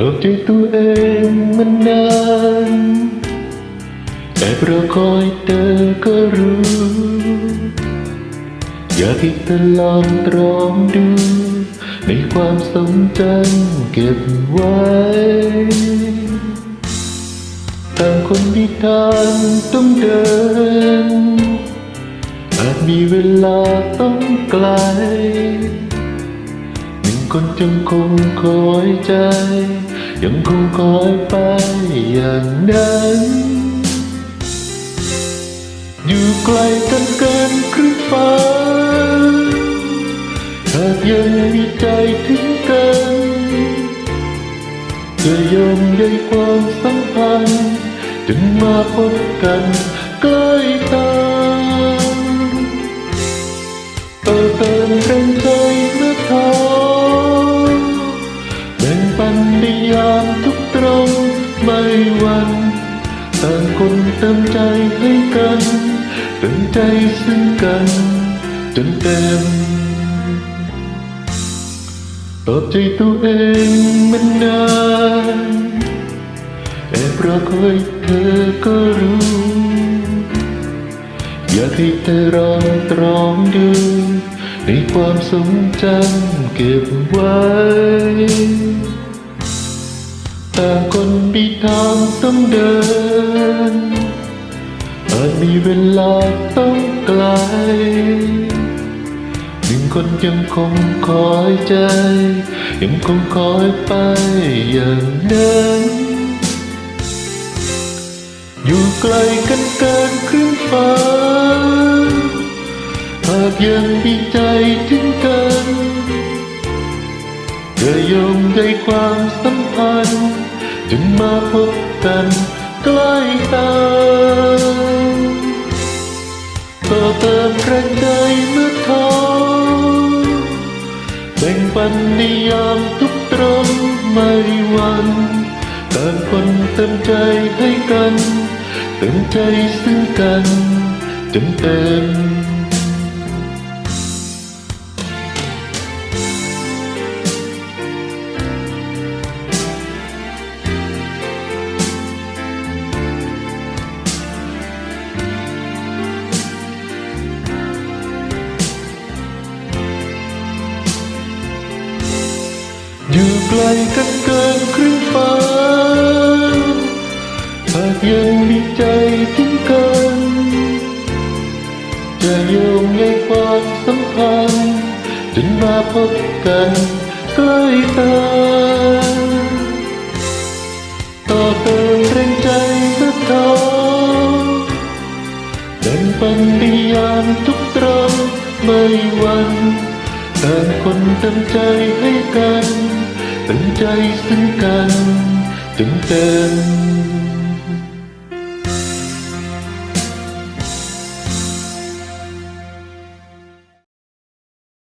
ตอบใจตัวเองมันนานแต่รอคอยเธอก็รู้ อยากให้เธอลองตรองดู ในความทรงจำเก็บไว้ต่างคนที่ทางต้องเดินอาจมีเวลาต้องไกล คนยังคงคอยใจ ยังคงคอยไปอย่างนั้น อยู่ไกลกันเกินครึ่งฟ้าหากยังมีใจถึงกันจะยอมใยความสัมพันธ์จนมาพบกันใกล้ตา เติมใจให้กันเติมใจซึ่งกันจนเต็มตอบใจตัวเองมันนานแอบรอคอยเธอก็รู้ อยากให้เธอลองตรองดูในความทรงจำเก็บไว้ต่างคนมีทางต้องเดิน เวลาต้องไกล หนึ่งคนยังคงคอยใจ ยังคงคอยไปอย่างนั้นอยู่ไกลกันเกินครึ่งฟ้าหากยังมีใจถึงกันจะยงใยความสัมพันธ์จนมาพบกันใกล้ตา เติมแรงใจเมื่อท้อแบ่งปันในยามทุกตรมไม่วันต่างคนเติมใจให้กัน เติมใจซึ่งกันจนเต็ม ไกลกันเกินครึ่งฟ้าหากยังมีใจถึงกัน จะโยงใยความสัมพันธ์จนมาพบกันใกล้ตาต่อเติมแรงใจเมื่อท้อแบ่งปันในยามทุกตรมไม่วันต่างคนเต็มใจให้กัน ต็มใจซึ่งกันจนเต็ม